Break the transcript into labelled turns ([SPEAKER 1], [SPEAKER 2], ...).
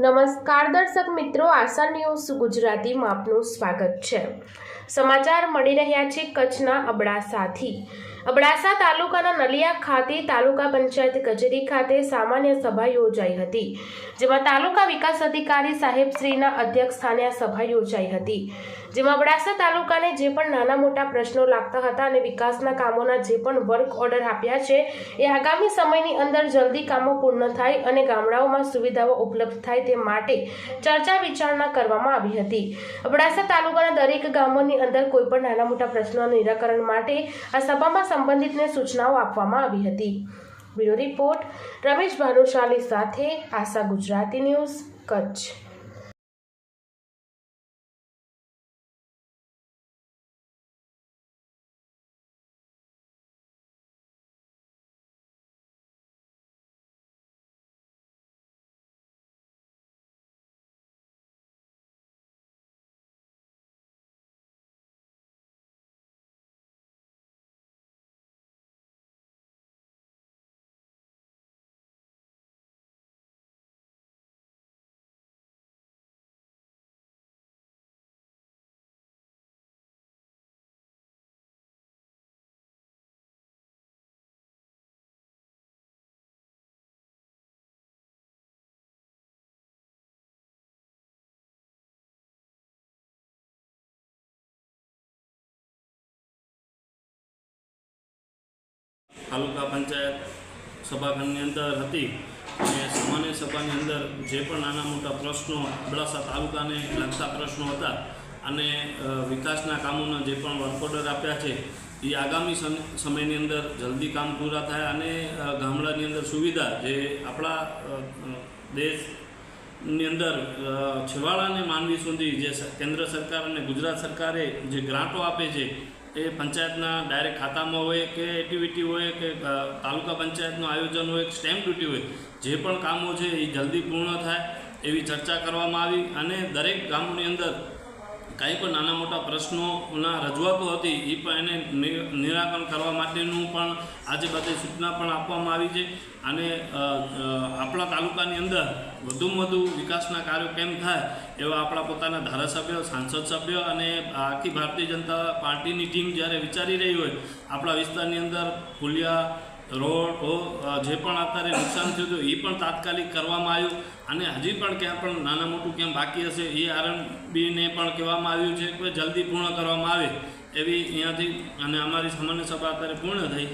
[SPEAKER 1] નમસ્કાર દર્શક મિત્રો, આશા ન્યૂઝ ગુજરાતીમાં આપનું સ્વાગત છે. સમાચાર મળી રહ્યા છે કચ્છના અબડાસાથી. અબડાસા તાલુકાના નલિયા ખાતે તાલુકા પંચાયત કચેરી ખાતે સામાન્ય સભા યોજાઈ હતી, જેમાં તાલુકા વિકાસ અધિકારી સાહેબશ્રીના અધ્યક્ષ સ્થાને આ સભા યોજાઈ હતી. જેમાં અબડાસા તાલુકાને જે પણ નાના મોટા પ્રશ્નો લાગતા હતા અને વિકાસના કામોના જે પણ વર્ક ઓર્ડર આપ્યા છે, એ આગામી સમયની અંદર જલ્દી કામો પૂર્ણ થાય અને ગામડાઓમાં સુવિધાઓ ઉપલબ્ધ થાય તે માટે ચર્ચા વિચારણા કરવામાં આવી હતી. અબડાસા તાલુકાના દરેક ગામોની અંદર કોઈ પણ નાના મોટા પ્રશ્નોના નિરાકરણ માટે આ સભામાં સંબંધિતને સૂચનાઓ આપવામાં આવી હતી. બ્યુરો રિપોર્ટ, રમેશ ભાનુશાલી સાથે આશા ગુજરાતી ન્યૂઝ, કચ્છ.
[SPEAKER 2] તાલુકા પંચાયત સભાખંડની અંદર હતી અને સામાન્ય સભાની અંદર જે પણ નાના મોટા પ્રશ્નો અબડાસા તાલુકાને લગતા પ્રશ્નો હતા અને વિકાસના કામોના જે પણ વર્ક ઓર્ડર આપ્યા છે એ આગામી સમ- સમયની અંદર જલ્દી કામ પૂરા થાય અને ગામડાની અંદર સુવિધા જે આપણા અ, દેશની અંદર છેવાડાને માનવી સુધી જે કેન્દ્ર સરકાર અને ગુજરાત સરકારે જે ગ્રાન્ટો આપે છે, એ પંચાયતના ડાયરેક્ટ ખાતામાં હોય કે એક્ટિવિટી હોય કે તાલુકા પંચાયતનું આયોજન હોય, કે સ્ટેમ્પ ડ્યુટી હોય, જે પણ કામો છે એ જલ્દી પૂર્ણ થાય એવી ચર્ચા કરવામાં આવી અને દરેક ગામોની અંદર કાંઈ પણ નાના મોટા પ્રશ્નોના રજૂઆતો હતી એ પણ એને નિરાકરણ કરવા માટેનું પણ આજે બધી સૂચના પણ આપવામાં આવી છે. અને આપણા તાલુકાની અંદર વધુમાં વધુ વિકાસના કાર્યો કેમ થાય એવા આપણા પોતાના ધારાસભ્ય, સાંસદ સભ્ય અને આખી ભારતીય જનતા પાર્ટીની ટીમ જ્યારે વિચારી રહી હોય, આપણા વિસ્તારની અંદર પુલિયા રોડ જે પણ અત્યારે નુકસાન થયું હતું, એ પણ તાત્કાલિક કરવામાં આવ્યું. અને હજી પણ ક્યાં પણ નાના મોટું ક્યાં બાકી હશે, એ આરએનબીને પણ કહેવામાં આવ્યું છે કે જલ્દી પૂર્ણ કરવામાં આવે એવી અહીંયાથી અને અમારી સામાન્ય સભા અત્યારે પૂર્ણ થઈ.